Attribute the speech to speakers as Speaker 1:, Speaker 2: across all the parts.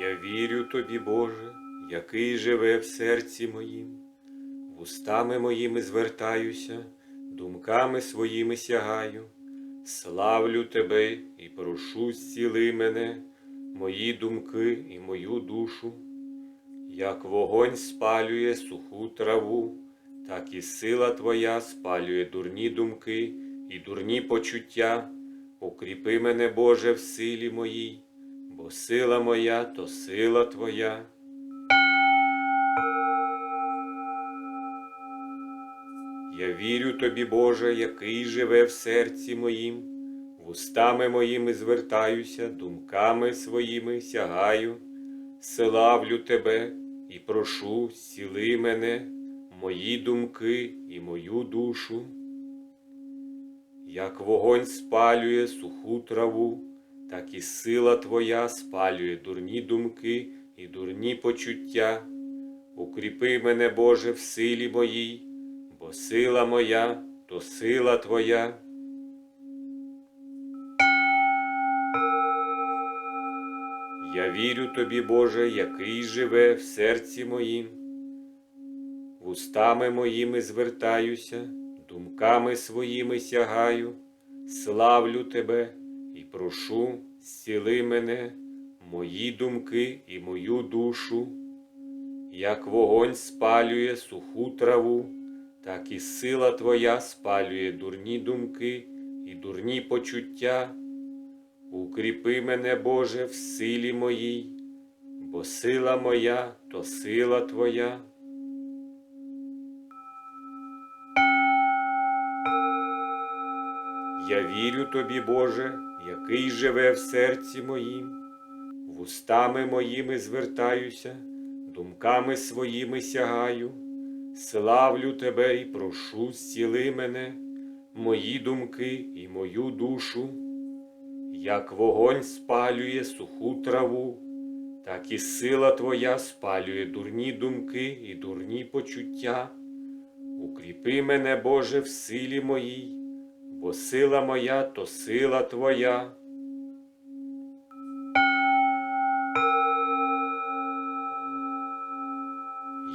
Speaker 1: Я вірю тобі, Боже, який живе в серці моїм, вустами моїми звертаюся, думками своїми сягаю, славлю тебе і прошу, зціли мене, мої думки і мою душу, як вогонь спалює суху траву, так і сила Твоя спалює дурні думки і дурні почуття. Укріпи мене, Боже, в силі моїй, бо сила моя то сила Твоя. Я вірю тобі, Боже, який живе в серці моїм, вустами моїми звертаюся, думками своїми сягаю, славлю тебе і прошу, зціли мене, мої думки і мою душу. Як вогонь спалює суху траву, так і сила Твоя спалює дурні думки і дурні почуття. Укріпи мене, Боже, в силі моїй, бо сила моя то сила Твоя. Я вірю тобі, Боже, який живе в серці моїм. Вустами моїми звертаюся, думками своїми сягаю, славлю тебе і прошу, зціли мене, мої думки і мою душу. Як вогонь спалює суху траву, так і сила Твоя спалює дурні думки і дурні почуття. Укріпи мене, Боже, в силі моїй, бо сила моя то сила Твоя. Я вірю тобі, Боже, який живе в серці моїм, вустами моїми звертаюся, думками своїми сягаю, славлю тебе і прошу, зціли мене, мої думки і мою душу, як вогонь спалює суху траву, так і сила Твоя спалює дурні думки і дурні почуття. Укріпи мене, Боже, в силі моїй, бо сила моя то сила Твоя.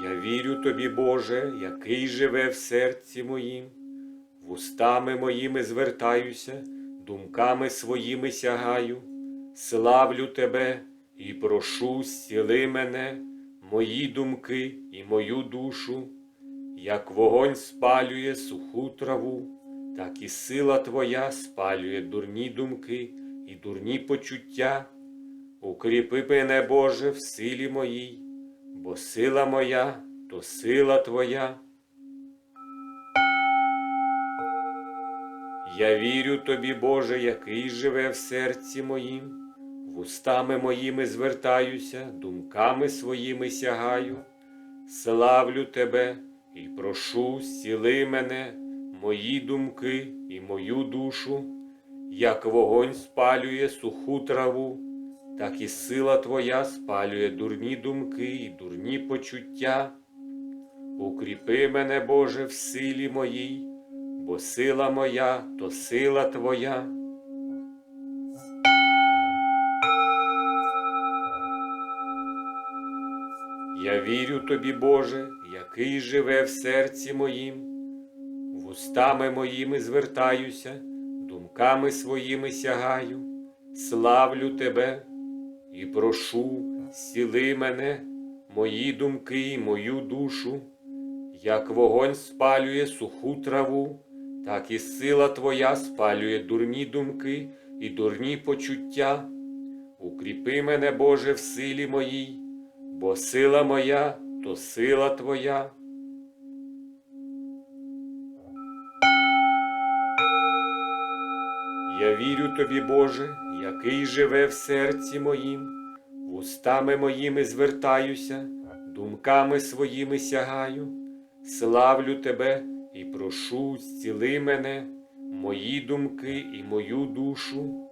Speaker 1: Я вірю тобі, Боже, який живе в серці моїм, вустами моїми звертаюся, думками своїми сягаю, славлю тебе і прошу, зціли мене, мої думки і мою душу, як вогонь спалює суху траву, так і сила Твоя спалює дурні думки і дурні почуття. Укріпи мене, Боже, в силі моїй, бо сила моя то сила Твоя. Я вірю тобі, Боже, який живе в серці моїм, вустами моїми звертаюся, думками своїми сягаю, славлю тебе і прошу, зціли мене, мої думки і мою душу, як вогонь спалює суху траву, так і сила Твоя спалює дурні думки і дурні почуття. Укріпи мене, Боже, в силі моїй, бо сила моя то сила Твоя. Я вірю тобі, Боже, який живе в серці моїм, вустами моїми звертаюся, думками своїми сягаю, славлю тебе і прошу, зціли мене, мої думки і мою душу, як вогонь спалює суху траву, так і сила Твоя спалює дурні думки і дурні почуття. Укріпи мене, Боже, в силі моїй, бо сила моя то сила Твоя. Я вірю тобі, Боже, який живе в серці моїм, вустами моїми звертаюся, думками своїми сягаю, славлю тебе і прошу, зціли мене, мої думки і мою душу,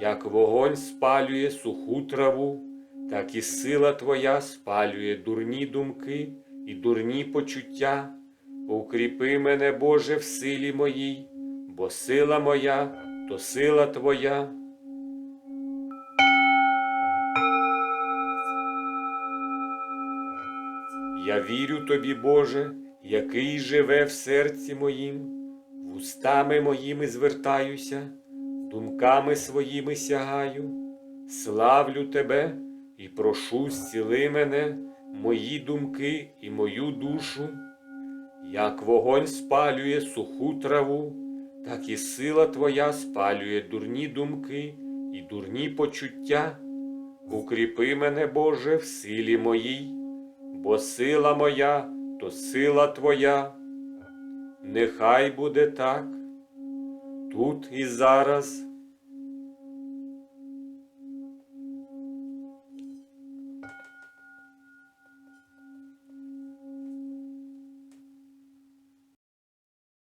Speaker 1: як вогонь спалює суху траву, так і сила Твоя спалює дурні думки і дурні почуття. Укріпи мене, Боже, в силі моїй, бо сила моя то сила твоя. Я вірю тобі, Боже, який живе в серці моїм, вустами моїми звертаюся, думками своїми сягаю, славлю тебе і прошу зціли мене, мої думки і мою душу, як вогонь спалює суху траву так і сила твоя спалює дурні думки і дурні почуття. Укріпи мене, Боже, в силі моїй, бо сила моя то сила Твоя. Нехай буде так, тут і зараз,